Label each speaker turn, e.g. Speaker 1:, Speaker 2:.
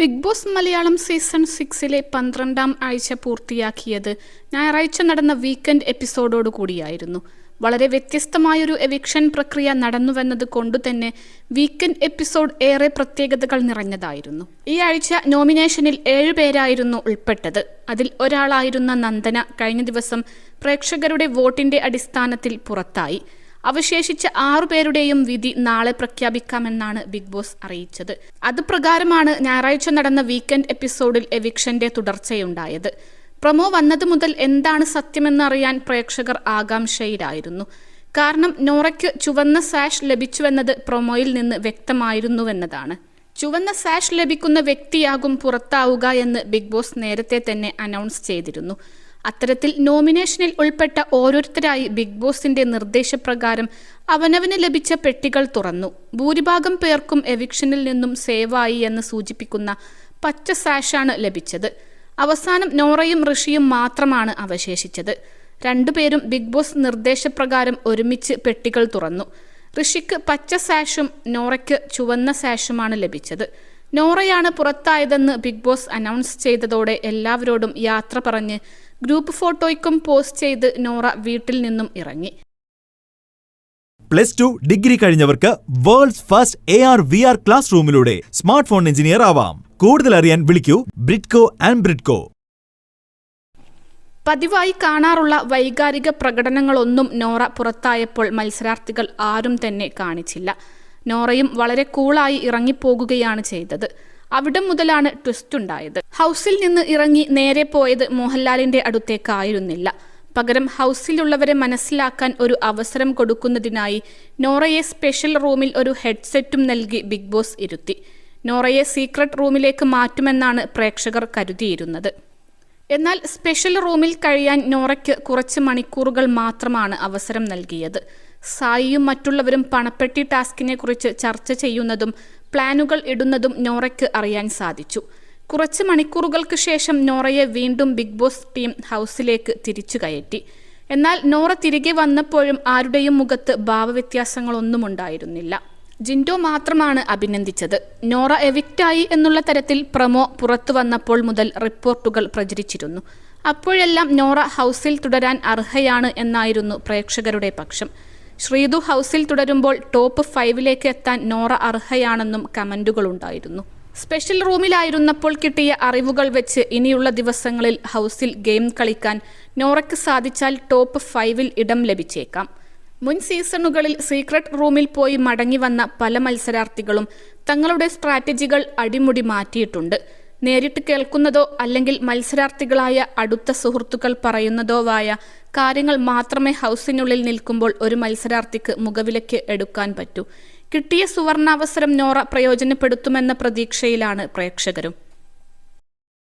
Speaker 1: Big boss Malayalam season സിക്സിലെ പന്ത്രണ്ടാം ആഴ്ച പൂർത്തിയാക്കിയത് ഞായറാഴ്ച നടന്ന വീക്കെൻഡ് എപ്പിസോഡോടു കൂടിയായിരുന്നു. വളരെ വ്യത്യസ്തമായൊരു എവിക്ഷൻ പ്രക്രിയ നടന്നുവെന്നത് കൊണ്ടുതന്നെ വീക്കെൻഡ് എപ്പിസോഡ് ഏറെ പ്രത്യേകതകൾ നിറഞ്ഞതായിരുന്നു. ഈ ആഴ്ച നോമിനേഷനിൽ ഏഴുപേരായിരുന്നു ഉൾപ്പെട്ടത്. അതിൽ ഒരാളായിരുന്ന നന്ദന കഴിഞ്ഞ ദിവസം പ്രേക്ഷകരുടെ വോട്ടിന്റെ അടിസ്ഥാനത്തിൽ പുറത്തായി. അവശേഷിച്ച ആറുപേരുടെയും വിധി നാളെ പ്രഖ്യാപിക്കാമെന്നാണ് ബിഗ് ബോസ് അറിയിച്ചത്. അത് പ്രകാരമാണ് ഞായറാഴ്ച നടന്ന വീക്കെൻഡ് എപ്പിസോഡിൽ എവിക്ഷന്റെ തുടർച്ചയുണ്ടായത്. പ്രമോ വന്നത് മുതൽ എന്താണ് സത്യമെന്നറിയാൻ പ്രേക്ഷകർ ആകാംക്ഷയിലായിരുന്നു. കാരണം നോറയ്ക്ക് ചുവന്ന സാഷ് ലഭിച്ചുവെന്നത് പ്രൊമോയിൽ നിന്ന് വ്യക്തമായിരുന്നുവെന്നതാണ്. ചുവന്ന സാഷ് ലഭിക്കുന്ന വ്യക്തിയാകും പുറത്താവുക എന്ന് ബിഗ് ബോസ് നേരത്തെ തന്നെ അനൗൺസ് ചെയ്തിരുന്നു. അത്തരത്തിൽ നോമിനേഷനിൽ ഉൾപ്പെട്ട ഓരോരുത്തരായി ബിഗ് ബോസിന്റെ നിർദ്ദേശപ്രകാരം അവനവന് ലഭിച്ച പെട്ടികൾ തുറന്നു. ഭൂരിഭാഗം പേർക്കും എവിക്ഷനിൽ നിന്നും സേവായി എന്ന് സൂചിപ്പിക്കുന്ന പച്ച സാഷാണ് ലഭിച്ചത്. അവസാനം നോറയും ഋഷിയും മാത്രമാണ് അവശേഷിച്ചത്. രണ്ടുപേരും ബിഗ് ബോസ് നിർദ്ദേശപ്രകാരം ഒരുമിച്ച് പെട്ടികൾ തുറന്നു. ഋഷിക്ക് പച്ച സാഷും നോറയ്ക്ക് ചുവന്ന സാഷുമാണ് ലഭിച്ചത്. നോറയാണ് പുറത്തായതെന്ന് ബിഗ് ബോസ് അനൗൺസ് ചെയ്തതോടെ എല്ലാവരോടും യാത്ര പറഞ്ഞ് ഗ്രൂപ്പ് ഫോട്ടോയ്ക്കും പോസ്റ്റ് ചെയ്ത് നോറ വീട്ടിൽ നിന്നും ഇറങ്ങി.
Speaker 2: Plus two degree കഴിഞ്ഞവർക്ക് world's first A R V R class റൂമിലൂടെ smart phone engineer ആവാം. കൂടുതൽ അറിയാൻ വിളിക്കൂ ബ്രിഡ്കോ ആൻഡ് ബ്രിഡ്കോ.
Speaker 1: പതിവായി കാണാറുള്ള വൈകാരിക പ്രകടനങ്ങളൊന്നും നോറ പുറത്തായപ്പോൾ മത്സരാർത്ഥികൾ ആരും തന്നെ കാണിച്ചില്ല. നോറയും വളരെ കൂളായി ഇറങ്ങിപ്പോകുകയാണ് ചെയ്തത്. അവിടെ മുതലാണ് ട്വിസ്റ്റ് ഉണ്ടായത്. ഹൗസിൽ നിന്ന് ഇറങ്ങി നേരെ പോയത് മോഹൻലാലിന്റെ അടുത്തേക്കായിരുന്നില്ല. പകരം ഹൗസിലുള്ളവരെ മനസ്സിലാക്കാൻ ഒരു അവസരം കൊടുക്കുന്നതിനായി നോറയെ സ്പെഷ്യൽ റൂമിൽ ഒരു ഹെഡ്സെറ്റും നൽകി ബിഗ് ബോസ് ഇരുത്തി. നോറയെ സീക്രട്ട് റൂമിലേക്ക് മാറ്റുമെന്നാണ് പ്രേക്ഷകർ കരുതിയിരുന്നത്. എന്നാൽ സ്പെഷ്യൽ റൂമിൽ കഴിയാൻ നോറയ്ക്ക് കുറച്ച് മണിക്കൂറുകൾ മാത്രമാണ് അവസരം നൽകിയത്. സായിയും മറ്റുള്ളവരും പണപ്പെട്ടി ടാസ്കിനെ കുറിച്ച് ചർച്ച ചെയ്യുന്നതും പ്ലാനുകൾ ഇടുന്നതും നോറയ്ക്ക് അറിയാൻ സാധിച്ചു. കുറച്ച് മണിക്കൂറുകൾക്ക് ശേഷം നോറയെ വീണ്ടും ബിഗ് ബോസ് ടീം ഹൗസിലേക്ക് തിരിച്ചു കയറ്റി. എന്നാൽ നോറ തിരികെ വന്നപ്പോഴും ആരുടെയും മുഖത്ത് ഭാവവ്യത്യാസങ്ങളൊന്നും ഉണ്ടായിരുന്നില്ല. ജിൻഡോ മാത്രമാണ് അഭിനന്ദിച്ചത്. നോറ എവിക്റ്റായി എന്നുള്ള തരത്തിൽ പ്രമോ പുറത്തു വന്നപ്പോൾ മുതൽ റിപ്പോർട്ടുകൾ പ്രചരിച്ചിരുന്നു. അപ്പോഴെല്ലാം നോറ ഹൗസിൽ തുടരാൻ അർഹയാണ് എന്നായിരുന്നു പ്രേക്ഷകരുടെ പക്ഷം. ശ്രീതു ഹൗസിൽ തുടരുമ്പോൾ ടോപ്പ് ഫൈവിലേക്ക് എത്താൻ നോറ അർഹയാണെന്നും കമന്റുകളുണ്ടായിരുന്നു. സ്പെഷ്യൽ റൂമിലായിരുന്നപ്പോൾ കിട്ടിയ അറിവുകൾ വെച്ച് ഇനിയുള്ള ദിവസങ്ങളിൽ ഹൗസിൽ ഗെയിം കളിക്കാൻ നോറയ്ക്ക് സാധിച്ചാൽ ടോപ്പ് ഫൈവിൽ ഇടം ലഭിച്ചേക്കാം. മുൻ സീസണുകളിൽ സീക്രട്ട് റൂമിൽ പോയി മടങ്ങി വന്ന പല മത്സരാർത്ഥികളും തങ്ങളുടെ സ്ട്രാറ്റജികൾ അടിമുടി മാറ്റിയിട്ടുണ്ട്. നേരിട്ട് കേൾക്കുന്നതോ അല്ലെങ്കിൽ മത്സരാർത്ഥികളായ അടുത്ത സുഹൃത്തുക്കൾ പറയുന്നതോ ആയ കാര്യങ്ങൾ മാത്രമേ ഹൗസിനുള്ളിൽ നിൽക്കുമ്പോൾ ഒരു മത്സരാർത്ഥിക്ക് മുഖവിലയ്ക്ക് എടുക്കാൻ പറ്റൂ. കിട്ടിയ സുവർണാവസരം നോറ പ്രയോജനപ്പെടുത്തുമെന്ന പ്രതീക്ഷയിലാണ് പ്രേക്ഷകരും.